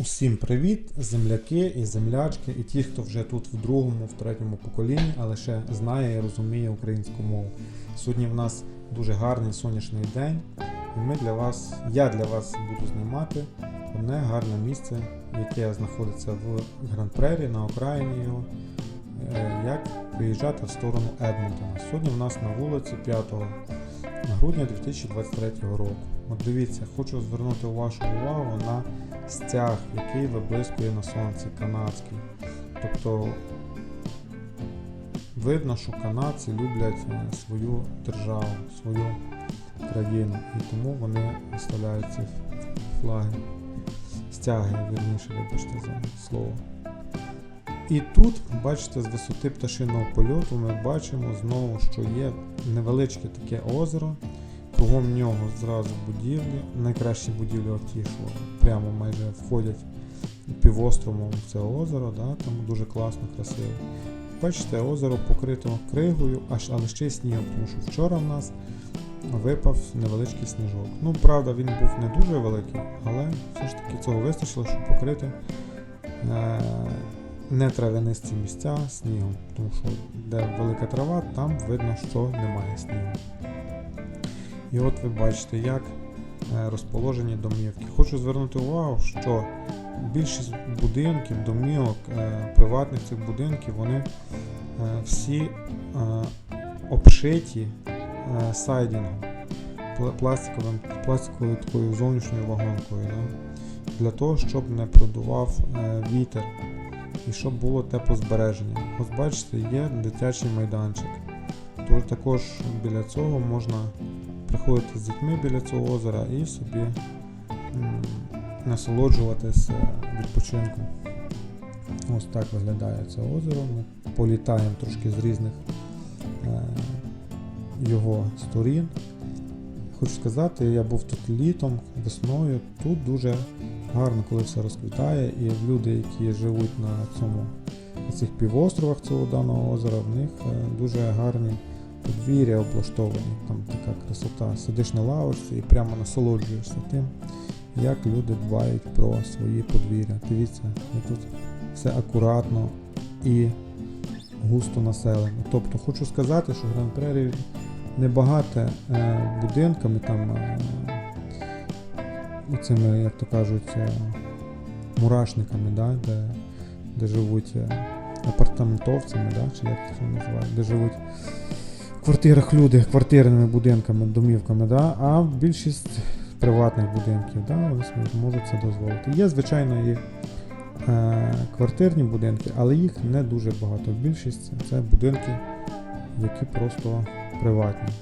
Усім привіт, земляки і землячки, і ті, хто вже тут в другому, в третьому поколінні, але ще знає і розуміє українську мову. Сьогодні в нас дуже гарний сонячний день, і ми для вас, я для вас буду знімати одне гарне місце, яке знаходиться в Гран-Прері на окраїні його, е, як виїжджати в сторону Едмонтона. Сьогодні в нас на вулиці 5 грудня 2023 року. От дивіться, хочу звернути вашу увагу на стяг, який виблискує на сонці канадський. Тобто видно, що канадці люблять е, свою державу, свою країну, і тому вони виставляють ці флаги, стяги, вірніше, вибачте за слово. І тут, бачите, з висоти пташиного польоту ми бачимо знову, що є невеличке таке озеро, кругом нього зразу будівлі, найкращі будівлі що прямо майже входять півостровом в це озеро, да, там дуже класно, красиво. Бачите, озеро покрито кригою, але ще й снігом, тому що вчора в нас випав невеличкий сніжок. Ну, правда, він був не дуже великий, але все ж таки цього вистачило, щоб покрити е- не трав'янисті місця снігом, тому що де велика трава, там видно, що немає снігу. І от ви бачите, як е, розположені домівки. Хочу звернути увагу, що більшість будинків, домівок, е, приватних цих будинків, вони е, всі обшиті сайдінгом, пластиковим, пластиковою такою зовнішньою вагонкою. Да? Для того, щоб не продував вітер і щоб було теплозбереження. Ось бачите, є дитячий майданчик. Тож також біля цього можна приходити з дітьми біля цього озера і собі м, насолоджуватись е, відпочинком. Ось так виглядає це озеро. Ми політаємо трошки з різних е, його сторін. Хочу сказати, я був тут літом, весною. Тут дуже гарно, коли все розквітає, і люди, які живуть на цьому на цих півостровах цього даного озера, в них е, дуже гарні подвір'я облаштовані. Там така красота. Сидиш на лавочці і прямо насолоджуєшся тим, як люди дбають про свої подвір'я. Дивіться, і тут все акуратно і густо населено. Тобто хочу сказати, що Гран Прері не багате е, будинками, там е, цими, як то кажуть, е, мурашниками, да, де, де живуть апартаментовцями, да, чи як це називають, де живуть квартирах люди, квартирними будинками, домівками, да, а більшість приватних будинків, да, собі можуть це дозволити. Є, звичайно, і е, квартирні будинки, але їх не дуже багато. Більшість це будинки, які просто приватні.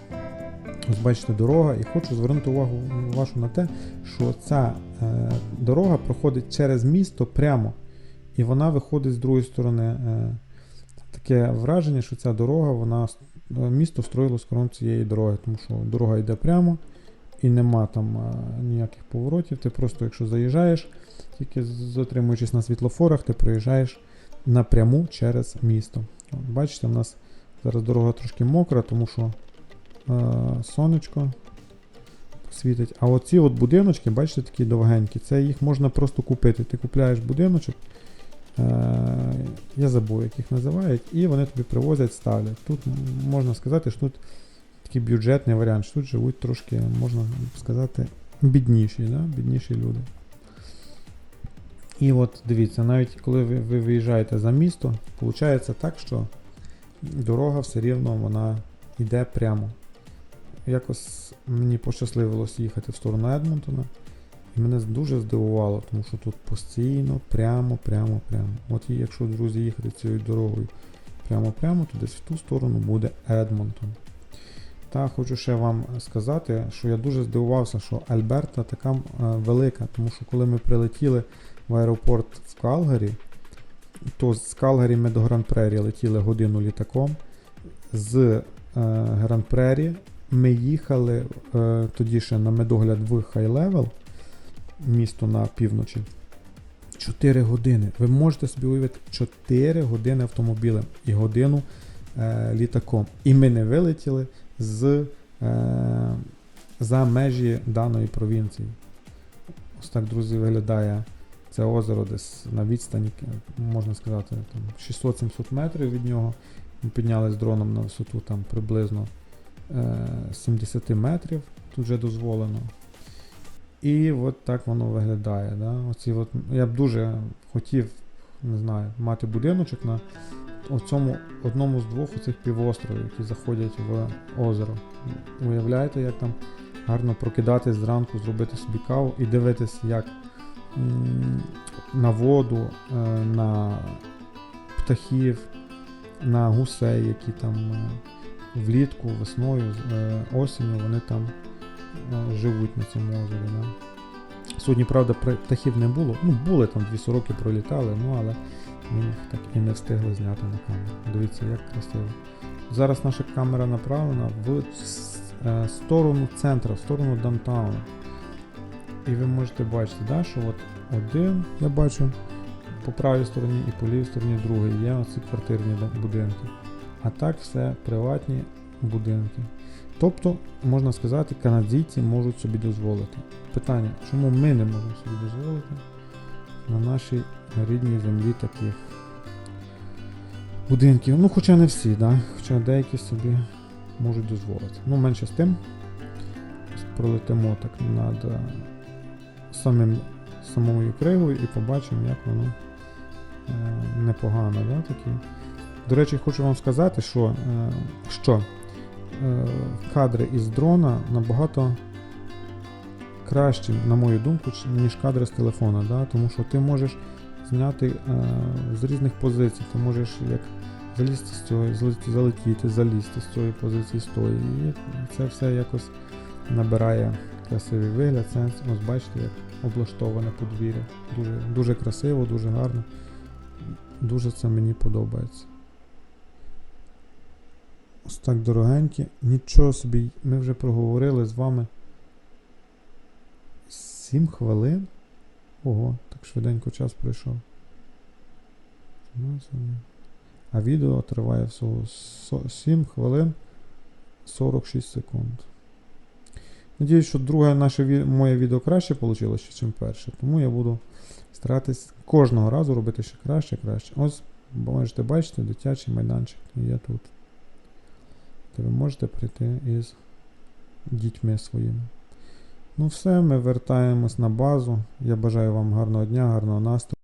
Ось бачите, дорога, і хочу звернути увагу вашу на те, що ця е, дорога проходить через місто прямо, і вона виходить з другої сторони. Е, таке враження, що ця дорога, вона місто строїлось кругом цієї дороги, тому що дорога йде прямо і нема там е, ніяких поворотів. Ти просто, якщо заїжджаєш, тільки затримуючись на світлофорах, ти проїжджаєш напряму через місто. От, бачите, в нас зараз дорога трошки мокра, тому що е, сонечко світить. А оці от будиночки, бачите, такі довгенькі, це їх можна просто купити. Ти купляєш будиночок, я забув, як їх називають, і вони тобі привозять, ставлять. Тут можна сказати, що тут такий бюджетний варіант, що тут живуть трошки, можна сказати, бідніші, да? бідніші люди. І от дивіться, навіть коли ви, ви виїжджаєте за місто, виходить так, що дорога все рівно вона йде прямо. Якось мені пощасливилось їхати в сторону Едмонтона. І мене дуже здивувало, тому що тут постійно, прямо, прямо, прямо. От якщо, друзі, їхати цією дорогою прямо-прямо, то десь в ту сторону буде Едмонтон. Та хочу ще вам сказати, що я дуже здивувався, що Альберта така е, велика, тому що коли ми прилетіли в аеропорт в Калгарі, то з Калгарі ми до Гран-Прері летіли годину літаком. З е, Гран-Прері ми їхали е, тоді ще на медогляд в Хай-Левел, місто на півночі. 4 години. Ви можете собі уявити 4 години автомобілем і годину е, літаком. І ми не вилетіли з, е, за межі даної провінції. Ось так, друзі, виглядає Це озеро десь на відстані, е, можна сказати, там 600-700 метрів від нього. Ми піднялись дроном на висоту там приблизно е, 70 метрів, тут вже дозволено. І от так воно виглядає. Да? Оці от, я б дуже хотів, не знаю, мати будиночок на оцьому одному з двох оцих півостровів, які заходять в озеро. Уявляєте, як там гарно прокидатись зранку, зробити собі каву і дивитись, як на воду, е, на птахів, на гусей, які там е, влітку, весною, е, осінню вони там живуть на цьому озері. Да? Сьогодні, правда, птахів не було. Ну, були там дві сороки пролітали, ну але ми їх так і не встигли зняти на камеру. Дивіться, як красиво. Зараз наша камера направлена в е, сторону центру, в сторону даунтауну. І ви можете бачити, да, що от один я бачу по правій стороні і по лівій стороні другий є оці квартирні будинки. А так все приватні будинки. Тобто, можна сказати, канадійці можуть собі дозволити. Питання, чому ми не можемо собі дозволити на нашій рідній землі таких будинків? Ну, хоча не всі, да? хоча деякі собі можуть дозволити. Ну, менше з тим, пролетимо так над е, самим, самою кригою і побачимо, як воно е, непогано. Да, такі. До речі, хочу вам сказати, що, е, що кадри із дрона набагато кращі, на мою думку, ніж кадри з телефона. Да? Тому що ти можеш зняти е, з різних позицій. Ти можеш як залізти з цього, залетіти, залізти з цієї позиції, з тої. І це все якось набирає красивий вигляд, сенс. Ось бачите, як облаштоване подвір'я. Дуже, дуже красиво, дуже гарно. Дуже це мені подобається. Ось так дорогенькі. Нічого собі, ми вже проговорили з вами 7 хвилин. Ого, так швиденько час пройшов. А відео триває всього 7 хвилин 46 секунд. Надіюсь, що друге наше моє відео краще вийшло, ніж перше. Тому я буду старатись кожного разу робити ще краще краще. Ось можете бачити дитячий майданчик є тут. Де ви можете прийти із дітьми своїми. Ну все, ми вертаємось на базу. Я бажаю вам гарного дня, гарного настрою.